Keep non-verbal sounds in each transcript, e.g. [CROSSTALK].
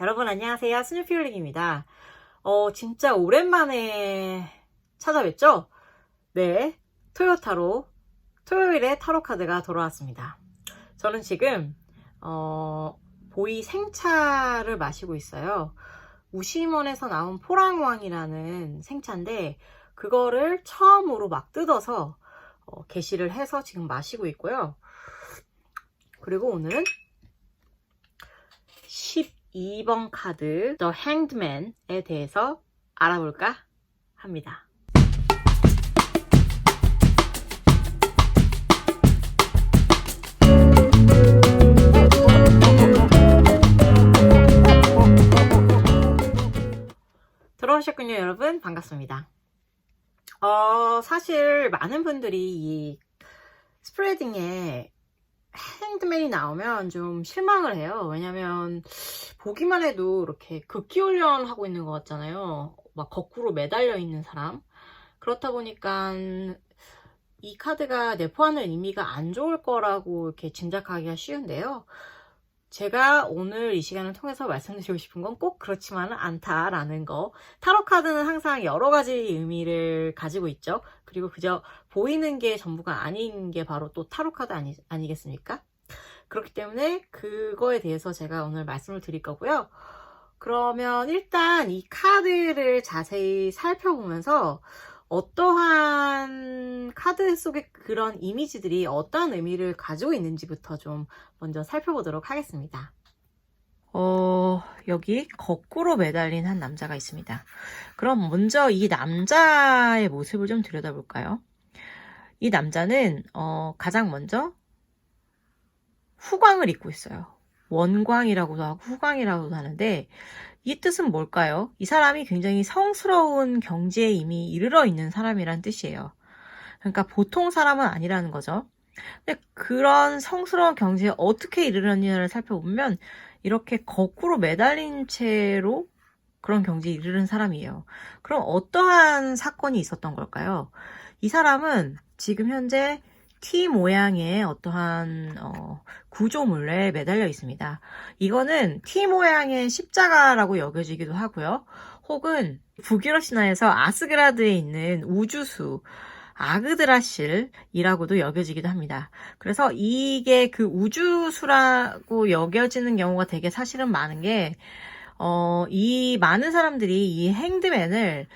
여러분 안녕하세요. 스누피올링입니다. 어, 진짜 오랜만에 찾아뵙죠? 네. 토요타로 토요일에 타로 카드가 돌아왔습니다. 저는 지금 어, 보이 생차를 마시고 있어요. 우시몬에서 나온 포랑왕이라는 생차인데 그거를 처음으로 막 뜯어서 어, 게시를 해서 지금 마시고 있고요. 그리고 오늘은 12번 카드 The Hanged Man에 대해서 알아볼까 합니다. 들어오셨군요, 여러분. 반갑습니다. 어, 사실 많은 분들이 이 스프레딩에 핸드맨이 나오면 좀 실망을 해요. 왜냐면 보기만 해도 이렇게 극기훈련 하고 있는 것 같잖아요. 막 거꾸로 매달려 있는 사람. 그렇다 보니까 이 카드가 내포하는 의미가 안 좋을 거라고 이렇게 짐작하기가 쉬운데요. 제가 오늘 이 시간을 통해서 말씀드리고 싶은 건 꼭 그렇지만은 않다라는 거. 타로 카드는 항상 여러 가지 의미를 가지고 있죠. 그리고 그저 보이는 게 전부가 아닌 게 바로 또 타로 카드 아니, 아니겠습니까? 그렇기 때문에 그거에 대해서 제가 오늘 말씀을 드릴 거고요. 그러면 일단 이 카드를 자세히 살펴보면서 어떠한 카드 속의 그런 이미지들이 어떠한 의미를 가지고 있는지부터 좀 먼저 살펴보도록 하겠습니다. 어, 여기 거꾸로 매달린 한 남자가 있습니다. 그럼 먼저 이 남자의 모습을 좀 들여다볼까요? 이 남자는 어, 가장 먼저 후광을 입고 있어요. 원광이라고도 하고 후광이라고도 하는데 이 뜻은 뭘까요? 이 사람이 굉장히 성스러운 경지에 이미 이르러 있는 사람이란 뜻이에요. 그러니까 보통 사람은 아니라는 거죠. 근데 그런 성스러운 경지에 어떻게 이르렀냐를 살펴보면 이렇게 거꾸로 매달린 채로 그런 경지에 이르는 사람이에요. 그럼 어떠한 사건이 있었던 걸까요? 이 사람은 지금 현재 T 모양의 어떠한 어, 구조물에 매달려 있습니다. 이거는 T 모양의 십자가라고 여겨지기도 하고요. 혹은 북유럽 신화에서 아스그라드에 있는 우주수 아그드라실이라고도 여겨지기도 합니다. 그래서 이게 그 우주수라고 여겨지는 경우가 되게 사실은 많은 게, 어, 이 많은 사람들이 이 행드맨을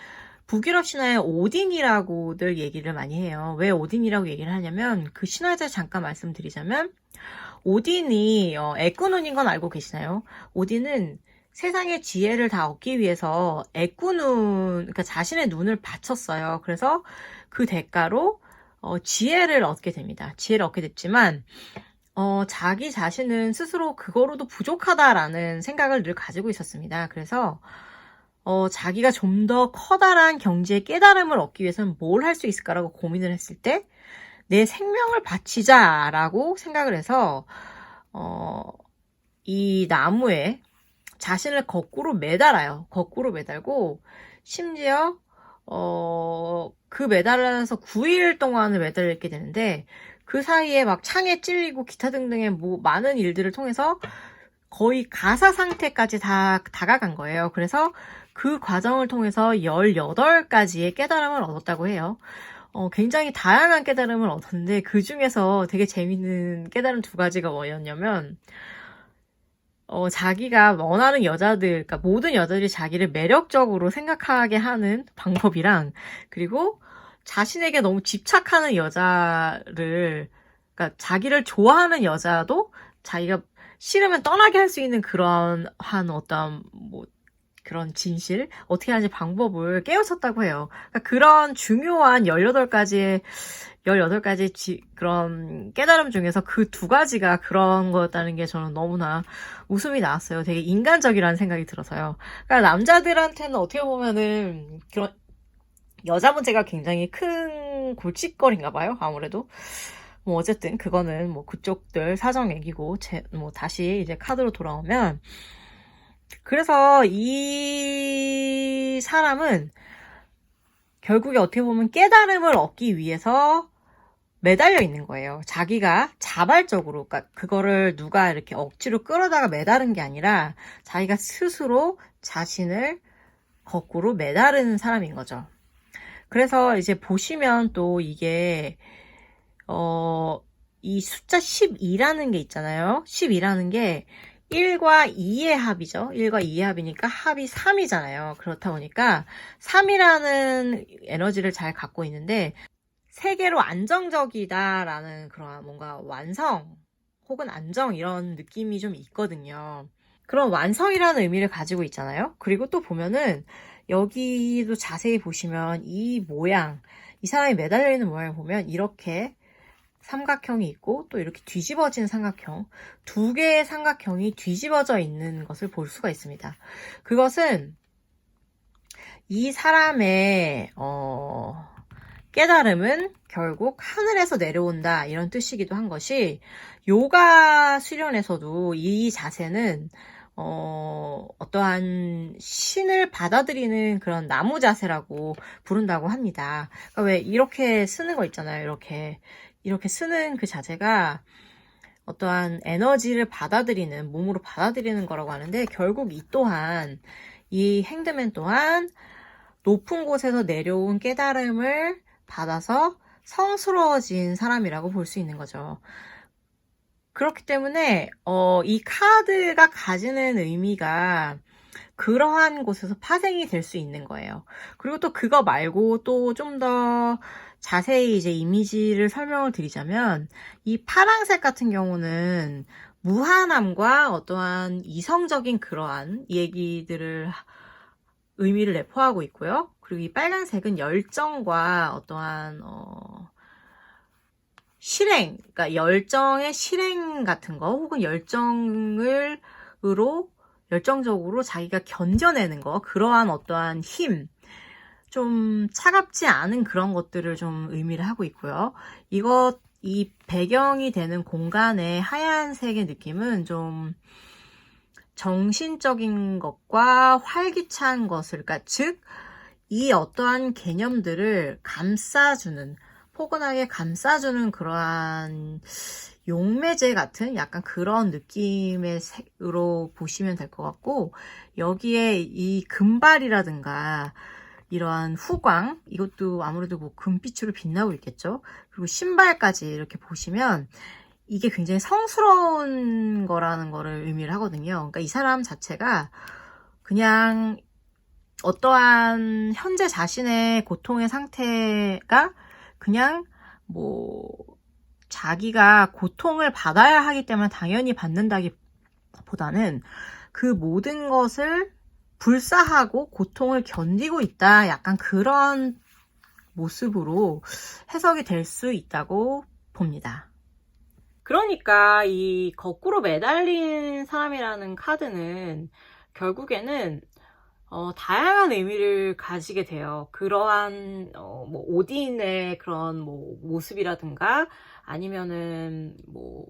북유럽 신화의 오딘이라고들 얘기를 많이 해요. 왜 오딘이라고 얘기를 하냐면 그 신화에서 잠깐 말씀드리자면 오딘이 어, 애꾸눈인 건 알고 계시나요? 오딘은 세상의 지혜를 다 얻기 위해서 애꾸눈, 그러니까 자신의 눈을 바쳤어요. 그래서 그 대가로 어, 지혜를 얻게 됩니다. 지혜를 얻게 됐지만 어, 자기 자신은 스스로 그거로도 부족하다라는 생각을 늘 가지고 있었습니다. 그래서 어, 자기가 좀 더 커다란 경지의 깨달음을 얻기 위해서는 뭘 할 수 있을까라고 고민을 했을 때, 내 생명을 바치자라고 생각을 해서, 어, 이 나무에 자신을 거꾸로 매달아요. 거꾸로 매달고, 심지어, 어, 그 매달아서 9일 동안을 매달리게 되는데, 그 사이에 막 창에 찔리고 기타 등등의 뭐 많은 일들을 통해서 거의 가사 상태까지 다 다가간 거예요. 그래서 그 과정을 통해서 18가지의 깨달음을 얻었다고 해요. 어, 굉장히 다양한 깨달음을 얻었는데 그 중에서 되게 재밌는 깨달음 두 가지가 뭐였냐면 어, 자기가 원하는 여자들, 그러니까 모든 여자들이 자기를 매력적으로 생각하게 하는 방법이랑 그리고 자신에게 너무 집착하는 여자를 그러니까 자기를 좋아하는 여자도 자기가 싫으면 떠나게 할 수 있는 그런 한 어떤 뭐 그런 진실 어떻게 하는지 방법을 깨우쳤다고 해요. 그러니까 그런 중요한 18가지의 18가지 지, 그런 깨달음 중에서 그 두 가지가 그런 거였다는 게 저는 너무나 웃음이 나왔어요. 되게 인간적이라는 생각이 들어서요. 그러니까 남자들한테는 어떻게 보면은 그런 여자 문제가 굉장히 큰 골칫거리인가 봐요. 아무래도. 뭐 어쨌든 그거는 뭐 그쪽들 사정 얘기고 제, 뭐 다시 이제 카드로 돌아오면 그래서 이 사람은 결국에 어떻게 보면 깨달음을 얻기 위해서 매달려 있는 거예요. 자기가 자발적으로, 그러니까 그거를 누가 이렇게 억지로 끌어다가 매다른 게 아니라 자기가 스스로 자신을 거꾸로 매다르는 사람인 거죠. 그래서 이제 보시면 또 이게, 어, 이 숫자 12라는 게 있잖아요. 12라는 게 1과 2의 합이죠. 1과 2의 합이니까 합이 3이잖아요. 그렇다 보니까 3이라는 에너지를 잘 갖고 있는데 세계로 안정적이다라는 그런 뭔가 완성 혹은 안정 이런 느낌이 좀 있거든요. 그런 완성이라는 의미를 가지고 있잖아요. 그리고 또 보면은 여기도 자세히 보시면 이 모양, 이 사람이 매달려 있는 모양을 보면 이렇게 삼각형이 있고 또 이렇게 뒤집어진 삼각형, 두 개의 삼각형이 뒤집어져 있는 것을 볼 수가 있습니다. 그것은 이 사람의 어, 깨달음은 결국 하늘에서 내려온다 이런 뜻이기도 한 것이 요가 수련에서도 이 자세는 어, 어떠한 신을 받아들이는 그런 나무 자세라고 부른다고 합니다. 그러니까 왜 이렇게 쓰는 거 있잖아요. 이렇게 이렇게 쓰는 그 자세가 어떠한 에너지를 받아들이는 몸으로 받아들이는 거라고 하는데 결국 이 또한 이 행드맨 또한 높은 곳에서 내려온 깨달음을 받아서 성스러워진 사람이라고 볼 수 있는 거죠. 그렇기 때문에 어, 이 카드가 가지는 의미가 그러한 곳에서 파생이 될 수 있는 거예요. 그리고 또 그거 말고 또 좀 더 자세히 이제 이미지를 설명을 드리자면 이 파랑색 같은 경우는 무한함과 어떠한 이성적인 그러한 얘기들을 의미를 내포하고 있고요. 그리고 이 빨간색은 열정과 어떠한 어, 실행, 그러니까 열정의 실행 같은 거 혹은 열정을 으로 열정적으로 자기가 견뎌내는 거 그러한 어떠한 힘, 좀 차갑지 않은 그런 것들을 좀 의미를 하고 있고요. 이것 이 배경이 되는 공간의 하얀색의 느낌은 좀 정신적인 것과 활기찬 것을, 그러니까 즉, 이 어떠한 개념들을 감싸주는, 포근하게 감싸주는 그러한 용매제 같은 약간 그런 느낌의 색으로 보시면 될 것 같고, 여기에 이 금발이라든가, 이러한 후광, 이것도 아무래도 뭐 금빛으로 빛나고 있겠죠? 그리고 신발까지 이렇게 보시면, 이게 굉장히 성스러운 거라는 거를 의미를 하거든요. 그러니까 이 사람 자체가 그냥 어떠한 현재 자신의 고통의 상태가 그냥 뭐 자기가 고통을 받아야 하기 때문에 당연히 받는다기 보다는 그 모든 것을 불사하고 고통을 견디고 있다. 약간 그런 모습으로 해석이 될 수 있다고 봅니다. 그러니까 이 거꾸로 매달린 사람이라는 카드는 결국에는 어, 다양한 의미를 가지게 돼요. 그러한 어, 뭐 오딘의 그런 뭐 모습이라든가 아니면은 뭐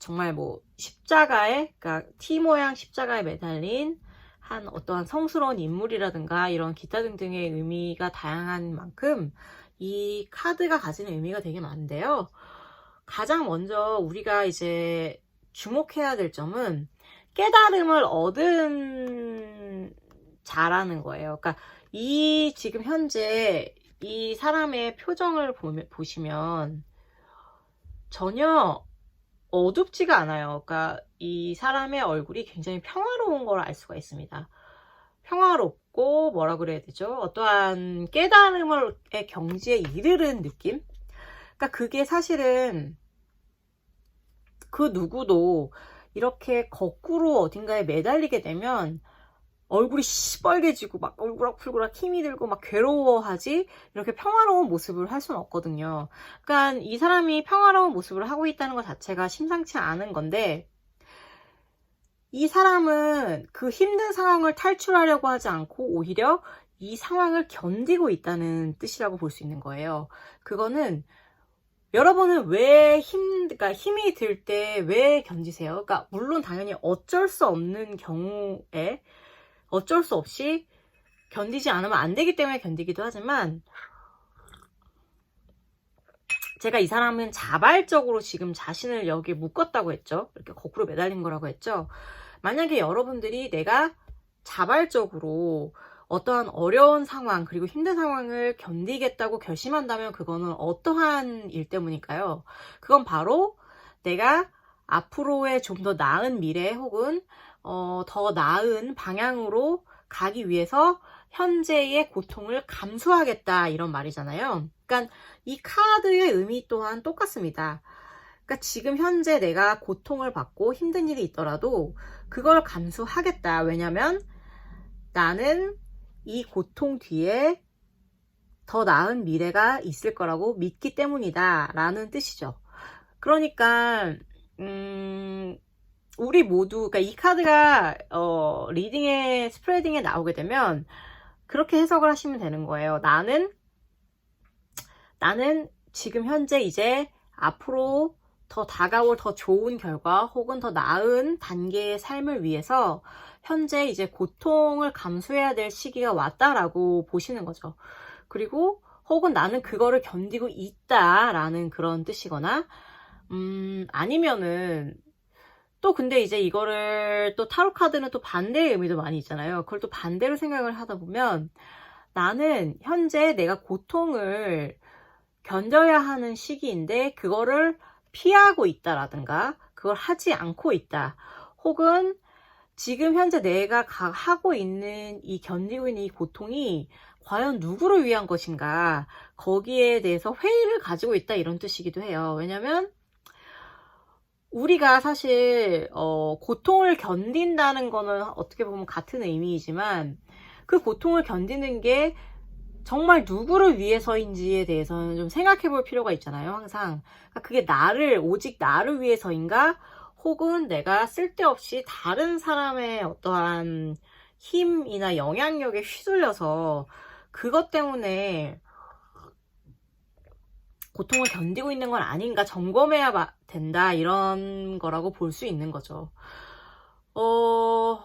정말 뭐 십자가에 그러니까 T 모양 십자가에 매달린 한 어떠한 성스러운 인물이라든가 이런 기타 등등의 의미가 다양한 만큼 이 카드가 가지는 의미가 되게 많은데요. 가장 먼저 우리가 이제 주목해야 될 점은 깨달음을 얻은 자라는 거예요. 그러니까 이 지금 현재 이 사람의 표정을 보시면 전혀 어둡지가 않아요. 그러니까 이 사람의 얼굴이 굉장히 평화로운 걸 알 수가 있습니다. 평화롭고 뭐라 그래야 되죠? 어떠한 깨달음을 경지에 이르는 느낌? 그러니까 그게 사실은 그 누구도 이렇게 거꾸로 어딘가에 매달리게 되면 얼굴이 시뻘개지고 막 울그락불그락 힘이 들고 막 괴로워하지 이렇게 평화로운 모습을 할 수는 없거든요. 그러니까 이 사람이 평화로운 모습을 하고 있다는 것 자체가 심상치 않은 건데 이 사람은 그 힘든 상황을 탈출하려고 하지 않고 오히려 이 상황을 견디고 있다는 뜻이라고 볼 수 있는 거예요. 그거는 여러분은 왜 힘, 그러니까 힘이 들 때 왜 견디세요? 그러니까 물론 당연히 어쩔 수 없는 경우에 어쩔 수 없이 견디지 않으면 안 되기 때문에 견디기도 하지만 제가 이 사람은 자발적으로 지금 자신을 여기에 묶었다고 했죠. 이렇게 거꾸로 매달린 거라고 했죠. 만약에 여러분들이 내가 자발적으로 어떠한 어려운 상황 그리고 힘든 상황을 견디겠다고 결심한다면 그거는 어떠한 일 때문일까요? 그건 바로 내가 앞으로의 좀 더 나은 미래 혹은 어, 더 나은 방향으로 가기 위해서 현재의 고통을 감수하겠다 이런 말이잖아요. 그러니까 이 카드의 의미 또한 똑같습니다. 그러니까 지금 현재 내가 고통을 받고 힘든 일이 있더라도 그걸 감수하겠다. 왜냐면 나는 이 고통 뒤에 더 나은 미래가 있을 거라고 믿기 때문이다. 라는 뜻이죠. 그러니까, 음, 우리 모두, 그러니까 이 카드가, 어, 리딩에, 스프레딩에 나오게 되면, 그렇게 해석을 하시면 되는 거예요. 나는, 나는 지금 현재 이제 앞으로 더 다가올 더 좋은 결과 혹은 더 나은 단계의 삶을 위해서 현재 이제 고통을 감수해야 될 시기가 왔다라고 보시는 거죠. 그리고 혹은 나는 그거를 견디고 있다라는 그런 뜻이거나, 음, 아니면은, 또 근데 이제 이거를 또 타로 카드는 또 반대의 의미도 많이 있잖아요. 그걸 또 반대로 생각을 하다 보면 나는 현재 내가 고통을 견뎌야 하는 시기인데 그거를 피하고 있다라든가 그걸 하지 않고 있다. 혹은 지금 현재 내가 가- 하고 있는 이 견디고 있는 이 고통이 과연 누구를 위한 것인가 거기에 대해서 회의를 가지고 있다 이런 뜻이기도 해요. 왜냐면 우리가 사실 어, 고통을 견딘다는 거는 어떻게 보면 같은 의미이지만 그 고통을 견디는 게 정말 누구를 위해서인지에 대해서는 좀 생각해 볼 필요가 있잖아요, 항상. 그러니까 그게 나를, 오직 나를 위해서인가? 혹은 내가 쓸데없이 다른 사람의 어떠한 힘이나 영향력에 휘둘려서 그것 때문에 고통을 견디고 있는 건 아닌가 점검해야 바- 된다, 이런 거라고 볼 수 있는 거죠. 어,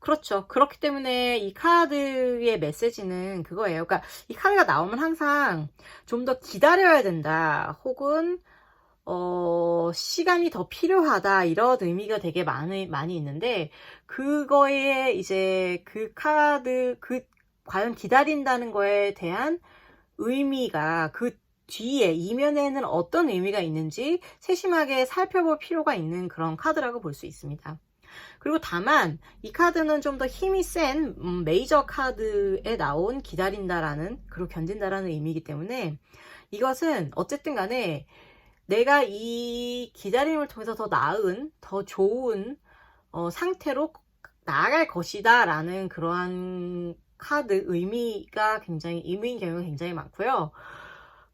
그렇죠. 그렇기 때문에 이 카드의 메시지는 그거예요. 그러니까 이 카드가 나오면 항상 좀 더 기다려야 된다. 혹은 어, 시간이 더 필요하다. 이런 의미가 되게 많이, 많이 있는데, 그거에 이제 그 카드, 그, 과연 기다린다는 거에 대한 의미가 그 뒤에, 이면에는 어떤 의미가 있는지 세심하게 살펴볼 필요가 있는 그런 카드라고 볼 수 있습니다. 그리고 다만 이 카드는 좀 더 힘이 센 음, 메이저 카드에 나온 기다린다라는 그리고 견딘다라는 의미이기 때문에 이것은 어쨌든 간에 내가 이 기다림을 통해서 더 나은 더 좋은 어, 상태로 나아갈 것이다 라는 그러한 카드 의미가 굉장히 의미인 경우가 굉장히 많고요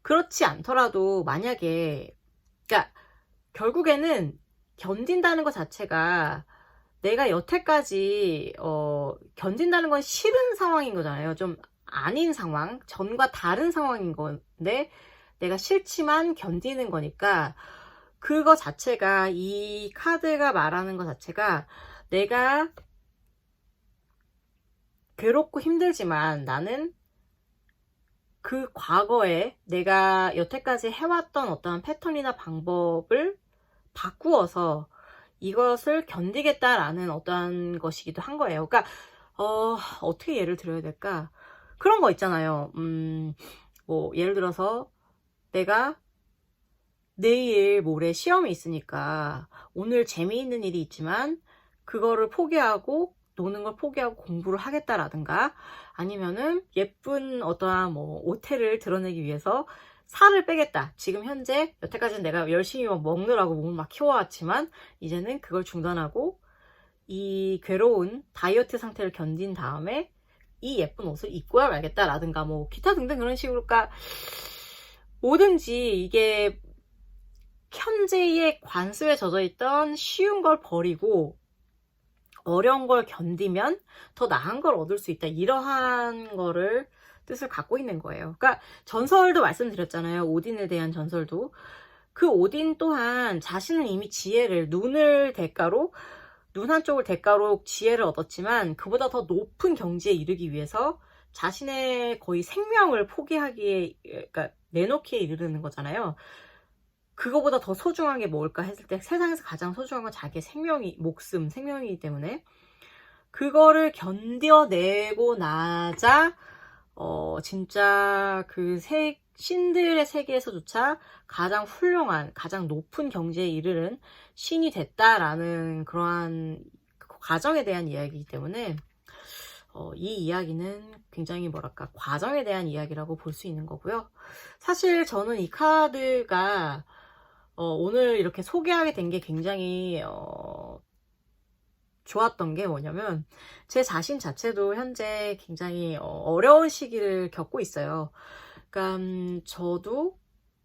그렇지 않더라도 만약에 그러니까 결국에는 견딘다는 것 자체가 내가 여태까지 어, 견딘다는 건 싫은 상황인 거잖아요. 좀 아닌 상황, 전과 다른 상황인 건데 내가 싫지만 견디는 거니까 그거 자체가 이 카드가 말하는 것 자체가 내가 괴롭고 힘들지만 나는 그 과거에 내가 여태까지 해왔던 어떠한 패턴이나 방법을 바꾸어서 이것을 견디겠다라는 어떠한 것이기도 한 거예요. 그러니까 어, 어떻게 예를 들어야 될까? 그런 거 있잖아요. 음, 뭐 예를 들어서 내가 내일 모레 시험이 있으니까 오늘 재미있는 일이 있지만 그거를 포기하고 노는 걸 포기하고 공부를 하겠다라든가 아니면은 예쁜 어떠한 뭐 오태를 드러내기 위해서 살을 빼겠다. 지금 현재 여태까지는 내가 열심히 막 먹느라고 몸을 막 키워왔지만 이제는 그걸 중단하고 이 괴로운 다이어트 상태를 견딘 다음에 이 예쁜 옷을 입고야 말겠다라든가 뭐 기타 등등 그런 식으로 그러니까 뭐든지 이게 현재의 관습에 젖어 있던 쉬운 걸 버리고 어려운 걸 견디면 더 나은 걸 얻을 수 있다. 이러한 거를 뜻을 갖고 있는 거예요. 그러니까 전설도 말씀드렸잖아요. 오딘에 대한 전설도. 그 오딘 또한 자신은 이미 지혜를 눈을 대가로 눈 한쪽을 대가로 지혜를 얻었지만 그보다 더 높은 경지에 이르기 위해서 자신의 거의 생명을 포기하기에 그러니까 내놓기에 이르는 거잖아요. 그거보다 더 소중한 게 뭘까 했을 때 세상에서 가장 소중한 건 자기의 생명이, 목숨, 생명이기 때문에 그거를 견뎌내고 나자, 어, 진짜 그 세, 신들의 세계에서조차 가장 훌륭한, 가장 높은 경지에 이르는 신이 됐다라는 그러한 그 과정에 대한 이야기이기 때문에 어, 이 이야기는 굉장히 뭐랄까 과정에 대한 이야기라고 볼 수 있는 거고요. 사실 저는 이 카드가 어, 오늘 이렇게 소개하게 된 게 굉장히 어, 좋았던 게 뭐냐면 제 자신 자체도 현재 굉장히 어, 려운 시기를 겪고 있어요. 그러니까 음, 저도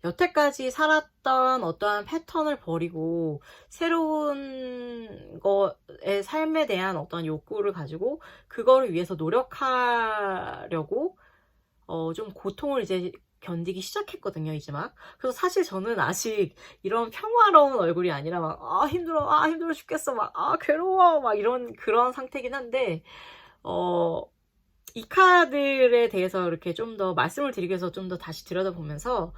여태까지 살았던 어떠한 패턴을 버리고 새로운 거의 삶에 대한 어떤 욕구를 가지고 그거를 위해서 노력하려고 어, 좀 고통을 이제 견디기 시작했거든요, 이제 막. 그래서 사실 저는 아직 이런 평화로운 얼굴이 아니라 막, 아, 힘들어, 아, 힘들어 죽겠어, 막, 아, 괴로워, 막 이런 그런 상태긴 한데, 어, 이 카드에 대해서 이렇게 좀 더 말씀을 드리기 위해서 좀 더 다시 들여다보면서,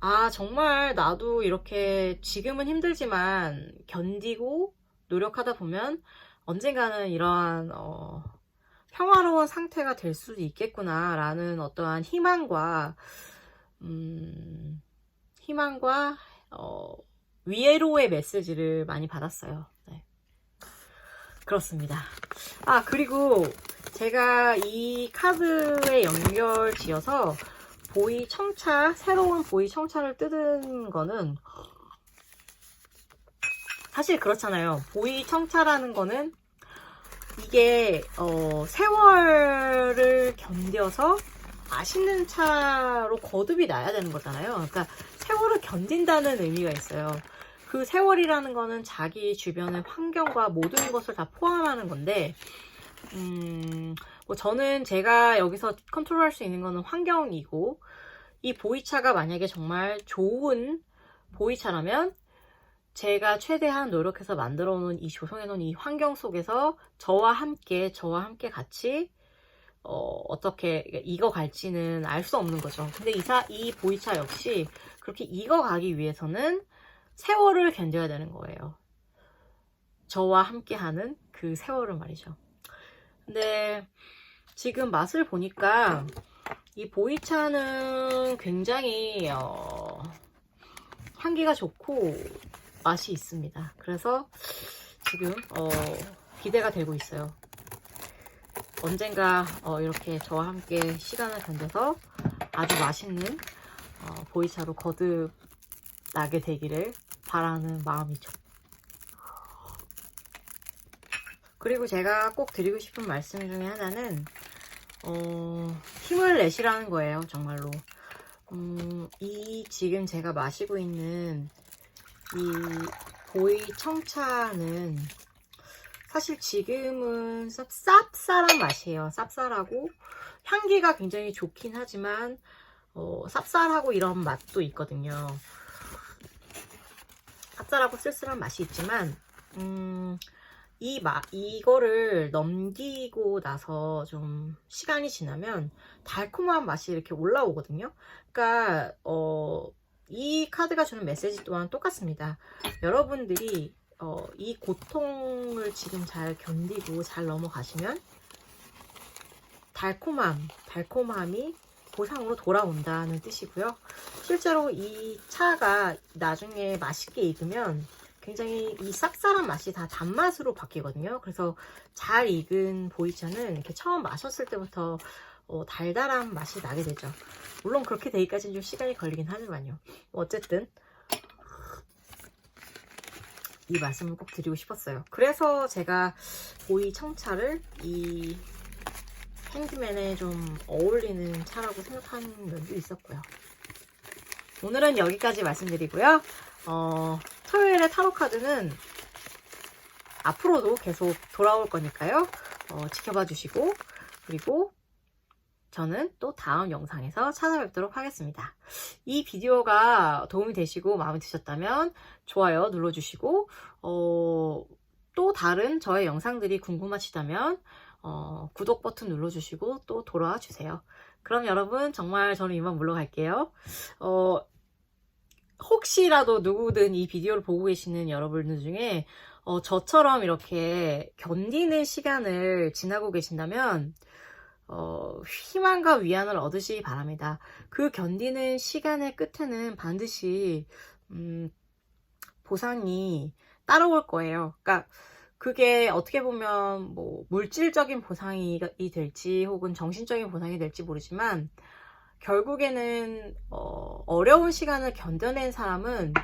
아, 정말 나도 이렇게 지금은 힘들지만 견디고 노력하다 보면 언젠가는 이러한, 어, 평화로운 상태가 될 수도 있겠구나라는 어떠한 희망과, 음, 희망과, 어, 위로의 메시지를 많이 받았어요. 네. 그렇습니다. 아, 그리고 제가 이 카드에 연결 지어서 보이 청차, 새로운 보이 청차를 뜯은 거는 사실 그렇잖아요. 보이 청차라는 거는 이게 어, 세월을 견뎌서 맛있는 차로 거듭이 나야 되는 거잖아요. 그러니까 세월을 견딘다는 의미가 있어요. 그 세월이라는 거는 자기 주변의 환경과 모든 것을 다 포함하는 건데, 음, 뭐 저는 제가 여기서 컨트롤 할 수 있는 거는 환경이고, 이 보이차가 만약에 정말 좋은 보이차라면, 제가 최대한 노력해서 만들어 놓은 이 조성해 놓은 이 환경 속에서 저와 함께 저와 함께 같이 어, 떻게 익어갈지는 알 수 없는 거죠. 근데 이사 이 보이차 역시 그렇게 익어가기 위해서는 세월을 견뎌야 되는 거예요. 저와 함께하는 그 세월을 말이죠. 근데 지금 맛을 보니까 이 보이차는 굉장히 어, 향기가 좋고 맛이 있습니다. 그래서 지금 어, 기대가 되고 있어요. 언젠가 어, 이렇게 저와 함께 시간을 견뎌서 아주 맛있는 어, 보이차로 거듭 나게 되기를 바라는 마음이죠. 그리고 제가 꼭 드리고 싶은 말씀 중에 하나는 어, 힘을 내시라는 거예요, 정말로. 음, 이 지금 제가 마시고 있는 이 보이 청차는 사실 지금은 쌉, 쌉쌀한 맛이에요. 쌉쌀하고 향기가 굉장히 좋긴 하지만 어, 쌉쌀하고 이런 맛도 있거든요. 쌉쌀하고 쓸쓸한 맛이 있지만 음, 이 마, 이거를 넘기고 나서 좀 시간이 지나면 달콤한 맛이 이렇게 올라오거든요. 그러니까 어, 이 카드가 주는 메시지 또한 똑같습니다. 여러분들이 어, 이 고통을 지금 잘 견디고 잘 넘어가시면 달콤함, 달콤함이 보상으로 돌아온다는 뜻이고요. 실제로 이 차가 나중에 맛있게 익으면 굉장히 이 쌉쌀한 맛이 다 단맛으로 바뀌거든요. 그래서 잘 익은 보이차는 이렇게 처음 마셨을 때부터 어, 달달한 맛이 나게 되죠. 물론 그렇게 되기까지는 좀 시간이 걸리긴 하지만요. 어쨌든 이 말씀을 꼭 드리고 싶었어요. 그래서 제가 보이 청차를 이 핸드맨에 좀 어울리는 차라고 생각하는 면도 있었고요. 오늘은 여기까지 말씀드리고요. 어, 토요일에 타로 카드는 앞으로도 계속 돌아올 거니까요. 어, 지켜봐 주시고 그리고 저는 또 다음 영상에서 찾아뵙도록 하겠습니다. 이 비디오가 도움이 되시고 마음에 드셨다면 좋아요 눌러주시고 어, 또 다른 저의 영상들이 궁금하시다면 어, 구독 버튼 눌러주시고 또 돌아와 주세요. 그럼 여러분 정말 저는 이만 물러갈게요. 어, 혹시라도 누구든 이 비디오를 보고 계시는 여러분들 중에 어, 저처럼 이렇게 견디는 시간을 지나고 계신다면 어, 희망과 위안을 얻으시기 바랍니다. 그 견디는 시간의 끝에는 반드시 음, 보상이 따라올 거예요. 그러니까 그게 어떻게 보면 뭐 물질적인 보상이 될지 혹은 정신적인 보상이 될지 모르지만 결국에는 어, 어려운 시간을 견뎌낸 사람은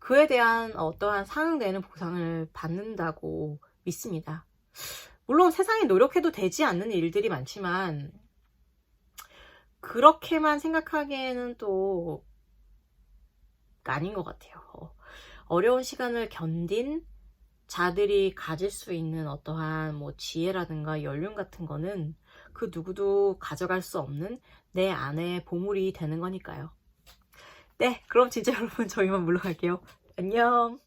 그에 대한 어떠한 상응되는 보상을 받는다고 믿습니다. 물론 세상에 노력해도 되지 않는 일들이 많지만 그렇게만 생각하기에는 또 아닌 것 같아요. 어려운 시간을 견딘 자들이 가질 수 있는 어떠한 뭐 지혜라든가 연륜 같은 거는 그 누구도 가져갈 수 없는 내 안의 보물이 되는 거니까요. 네, 그럼 진짜 [LAUGHS] 여러분 저희만 물러갈게요. 안녕.